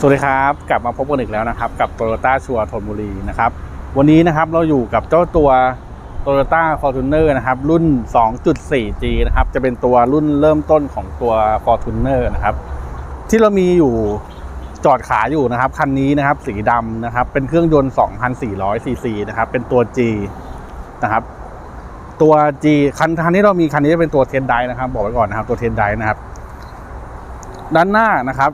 สวัสดีครับกลับมาพบกันอีกแล้วนะครับ กับ Toyota ชัวร์ธนบุรีนะครับวันนี้นะครับเราอยู่กับเจ้าตัว Toyota Fortuner นะครับรุ่น 2.4G นะครับจะเป็นตัวรุ่นเริ่มต้นของตัว Fortuner นะครับที่เรามีอยู่จอดขายอยู่นะครับคันนี้นะครับสีดำนะครับเป็นเครื่องยนต์ 2,400 ซีซีนะครับเป็นตัว G นะครับตัว G คันคันที่เรามีคันนี้จะเป็นตัวเทนไดนะครับบอกไว้ก่อนนะครับตัวเทนไดนะครับด้านหน้านะครับ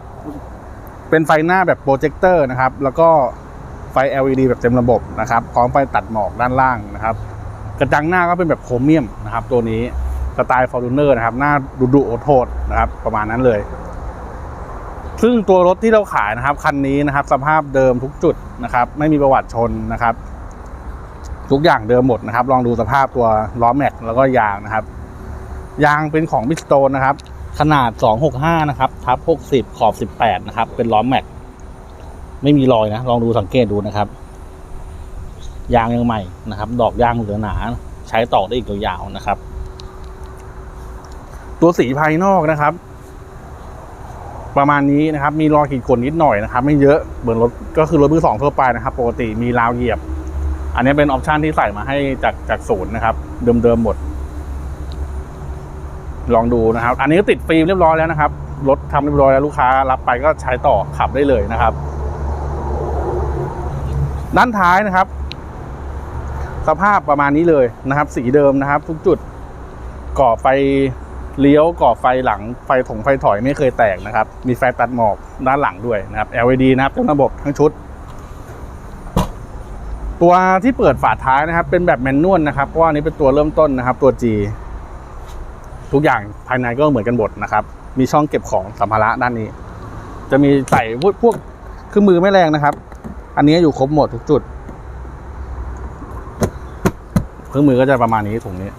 เป็นไฟหน้าแบบโปรเจคเตอร์นะครับ แล้วก็ไฟ LED แบบเต็มระบบนะครับ พร้อมไฟตัดหมอกด้านล่างนะครับ กระจังหน้าก็เป็นแบบโครเมียมนะครับ ตัวนี้สไตล์ฟอร์จูเนอร์นะครับ หน้าดุดุโอโทษนะครับ ประมาณนั้นเลย ซึ่งตัวรถที่เราขายนะครับคันนี้นะครับ สภาพเดิมทุกจุดนะครับ ไม่มีประวัติชนนะครับ ทุกอย่างเดิมหมดนะครับ ลองดูสภาพตัวล้อแม็กแล้วก็ยางนะครับ ยางเป็นของบิสโตนนะครับ ขนาด 265 นะครับ ทับ 60 ขอบ 18 นะครับ เป็นล้อแม็ก ไม่มีรอยนะ ลองดูสังเกตดูนะครับ ยางยังใหม่นะครับ ดอกยางเหลือหนา ใช้ต่อได้อีกยาวๆนะครับ ตัวสีภายนอกนะครับ ประมาณนี้นะครับ มีรอยขีดข่วนนิดหน่อยนะครับ ไม่เยอะ เหมือนรถก็คือรถมือสองทั่วไปนะครับ ปกติมีราวเหยียบ อันนี้เป็นออปชันที่ใส่มาให้จากจากศูนย์นะครับ เดิมๆหมด ลองดูนะครับ อันนี้ก็ติดฟิล์มเรียบร้อยแล้วนะครับ รถทำเรียบร้อยแล้วลูกค้ารับไปก็ใช้ต่อขับได้เลยนะครับ ด้านท้ายนะครับ สภาพประมาณนี้เลยนะครับ สีเดิมนะครับ ทุกจุดก่อไฟเลี้ยวก่อไฟหลังไฟถงไฟถอยไม่เคยแตกนะครับ มีไฟตัดหมอกด้านหลังด้วยนะครับ LED นะครับทั้งระบบทั้งชุด ตัวที่เปิดฝาท้ายนะครับ เป็นแบบแมนนวลนะครับเพราะว่านนี้เป็นตัวเริ่มต้นนะครับ ตัว G ทุกอย่างภายในก็เหมือนกันหมดนะครับ มีช่องเก็บของสัมภาระด้านนี้ จะมีใส่พวกพวกเครื่องมือไม่แรงนะครับ อันนี้อยู่ครบหมดทุกจุดเครื่องมือก็จะประมาณนี้ถุงนี้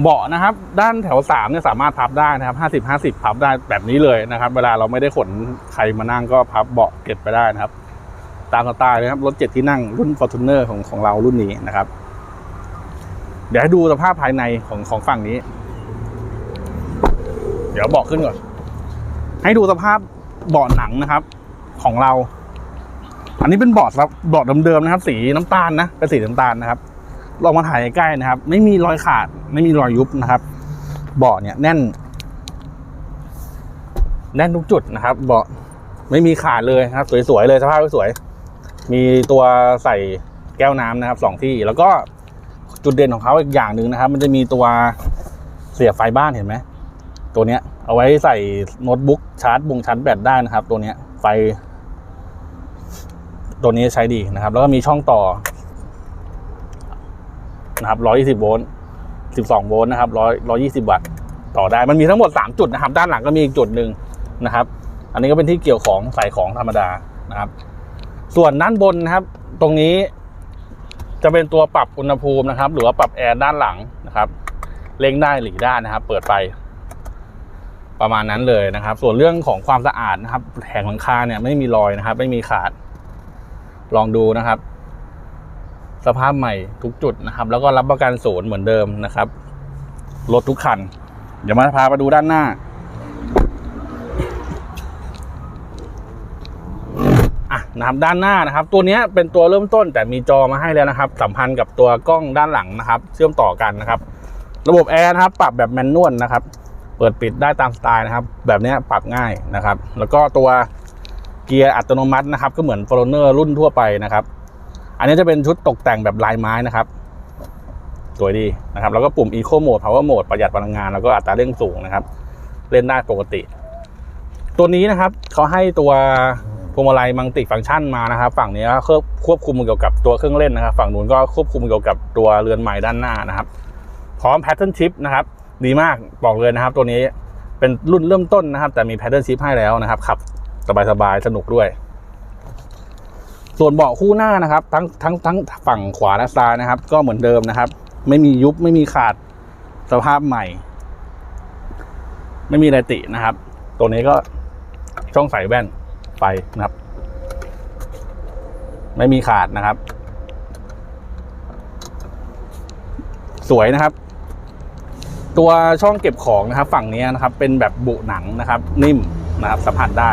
เบาะนะครับ ด้านแถวสามเนี่ยสามารถพับได้นะครับห้าสิบห้าสิบพับได้แบบนี้เลยนะครับ เวลาเราไม่ได้ขนใครมานั่งก็พับเบาะเก็บไปได้นะครับ ตามสไตล์นะครับรถเจ็ดที่นั่งรุ่น Fortuner ของของเรารุ่นนี้นะครับ เดี๋ยวให้ดูสภาพภายในของของฝั่งนี้ เดี๋ยวเบาะขึ้นก่อน ให้ดูสภาพเบาะหนังนะครับ ของเรา อันนี้เป็นเบาะครับเบาะเดิมๆนะครับ สีน้ำตาลนะเป็นสีน้ำตาลนะครับลองมาถ่ายใกล้ๆนะครับ ไม่มีรอยขาด ไม่มีรอยยุบนะครับเบาะเนี่ยแน่น แน่นทุกจุดนะครับเบาะไม่มีขาดเลยนะครับ สวยๆเลยสภาพสวยๆมีตัวใส่แก้วน้ำนะครับสองที่แล้วก็จุดเด่นของเขาอีกอย่างหนึ่งนะครับ มันจะมีตัวเสียบไฟบ้านเห็นไหม ตัวเนี้ยเอาไว้ใส่โน้ตบุ๊กชาร์จบุงชาร์จแบตได้นะครับ ตัวเนี้ยไฟ ตัวนี้ใช้ดีนะครับ แล้วก็มีช่องต่อนะครับ120โวลต์12โวลต์นะครับ100 120 วัตต์ต่อได้มันมีทั้งหมด 3 จุดนะครับ ด้านหลังก็มีอีกจุดหนึ่งนะครับ อันนี้ก็เป็นที่เกี่ยวของใส่ของธรรมดานะครับ ส่วนด้านบนนะครับ ตรงนี้จะเป็นตัวปรับอุณหภูมินะครับ หรือว่าปรับแอร์ด้านหลังนะครับเร่งได้หลีได้นะครับ เปิดไฟ ประมาณนั้นเลยนะครับ ส่วนเรื่องของความสะอาดนะครับแผงหลังคาเนี่ยไม่มีรอยนะครับ ไม่มีขาด ลองดูนะครับ สภาพใหม่ทุกจุดนะครับ แล้วก็รับประกันศูนย์เหมือนเดิมนะครับรถทุกคัน เดี๋ยวมาพาไปดูด้านหน้า อะนะครับด้านหน้านะครับ ตัวนี้เป็นตัวเริ่มต้นแต่มีจอมาให้แล้วนะครับ สัมพันธ์กับตัวกล้องด้านหลังนะครับ เชื่อมต่อกันนะครับ ระบบแอร์นะครับ ปรับแบบแมนนวลนะครับ เปิดปิดได้ตามสไตล์นะครับ แบบนี้ปรับง่ายนะครับ แล้วก็ตัวเกียร์อัตโนมัตินะครับ ก็เหมือน f o r เนอร์รุ่นทั่วไปนะครับ อันนี้จะเป็นชุดตกแต่งแบบลายไม้นะครับ สวยดีนะครับ แล้วก็ปุ่ม Eco Mode Power Mode ประหยัดพลังงาน แล้วก็อัตราเร่งสูงนะครับ เล่นได้ปกติ ตัวนี้นะครับเขาให้ตัวพวงมาลัยมังติฟังก์ชันมานะครับ ฝั่งนี้ก็ควบคุมเกี่ยวกับตัวเครื่องเล่นนะครับ ฝั่งนู้นก็ควบคุมเกี่ยวกับตัวเรือนใหม่ด้านหน้านะครับ พร้อม Pattern Chip นะครับ ดีมากบอกเลยนะครับ ตัวนี้เป็นรุ่นเริ่มต้นนะครับ แต่มี Pattern Chip ให้แล้วนะครับขับสบายๆสนุกด้วย ส่วนเบาะคู่หน้านะครับ ทั้งทั้งทั้งฝั่งขวาและซ้ายนะครับ ก็เหมือนเดิมนะครับ ไม่มียุบไม่มีขาดสภาพใหม่ ไม่มีไรตินะครับ ตัวนี้ก็ช่องใส่แว่นไฟนะครับ ไม่มีขาดนะครับ สวยนะครับ ตัวช่องเก็บของนะครับ ฝั่งนี้นะครับเป็นแบบบุหนังนะครับ นิ่มนะครับสัมผัสได้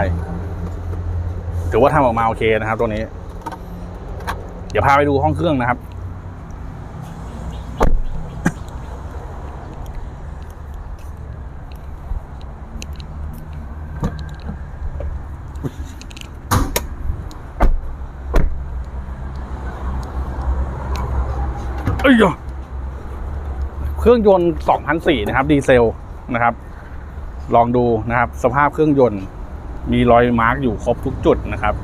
ถือว่าทำออกมาโอเคนะครับ ตัวนี้ เดี๋ยวพาไปดูห้องเครื่องนะครับเอ้ยโย เครื่องยนต์2004นะครับดีเซลนะครับ ลองดูนะครับ สภาพเครื่องยนต์มีรอยมาร์กอยู่ครบทุกจุดนะครับ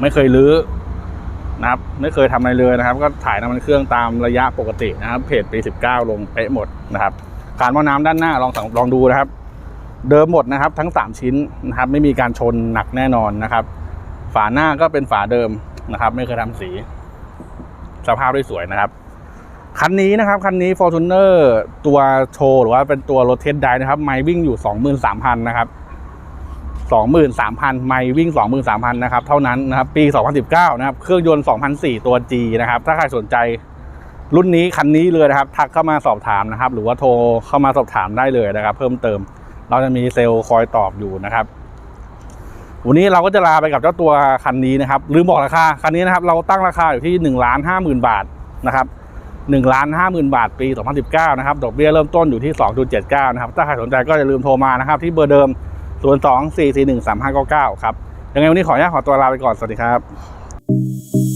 ไม่เคยรื้อนะครับ ไม่เคยทำอะไรเลยนะครับ ก็ถ่ายน้ำมันเครื่องตามระยะปกตินะครับ เพจปี 19 ลงเป๊ะหมดนะครับการว่าน้ำด้านหน้าลองสังลองดูนะครับ เดิมหมดนะครับ ทั้ง 3 ชิ้นนะครับ ไม่มีการชนหนักแน่นอนนะครับ ฝาหน้าก็เป็นฝาเดิมนะครับ ไม่เคยทำสี สภาพได้สวยนะครับ คันนี้นะครับ คันนี้ Fortuner ตัวโชว์หรือว่าเป็นตัวรถเทสไดนะครับไมล์วิ่งอยู่ 23,000 นะครับ 23,000 ไมล์วิ่ง 23,000 นะครับ เท่านั้นนะครับ ปี 2019 นะครับ เครื่องยนต์ 2004 ตัว G นะครับ ถ้าใครสนใจรุ่นนี้คันนี้เลยนะครับ ทักเข้ามาสอบถามนะครับ หรือว่าโทรเข้ามาสอบถามได้เลยนะครับ เพิ่มเติม เราจะมีเซลล์คอยตอบอยู่นะครับวันนี้เราก็จะลาไปกับเจ้าตัวคันนี้นะครับลืมบอกราคาคันนี้นะครับ เราตั้งราคาอยู่ที่1ล้าน50,000บาทนะครับ 1ล้าน50,000บาทปี 2019 นะครับ ดอกเบี้ยเริ่มต้นอยู่ที่ 2.79 นะครับ ถ้าใครสนใจก็อย่าลืมโทรมานะครับ ที่เบอร์เดิม 0 2 4 4 1 3 5 9 9 ครับ ยังไงวันนี้ขออนุญาตขอตัวลาไปก่อน สวัสดีครับ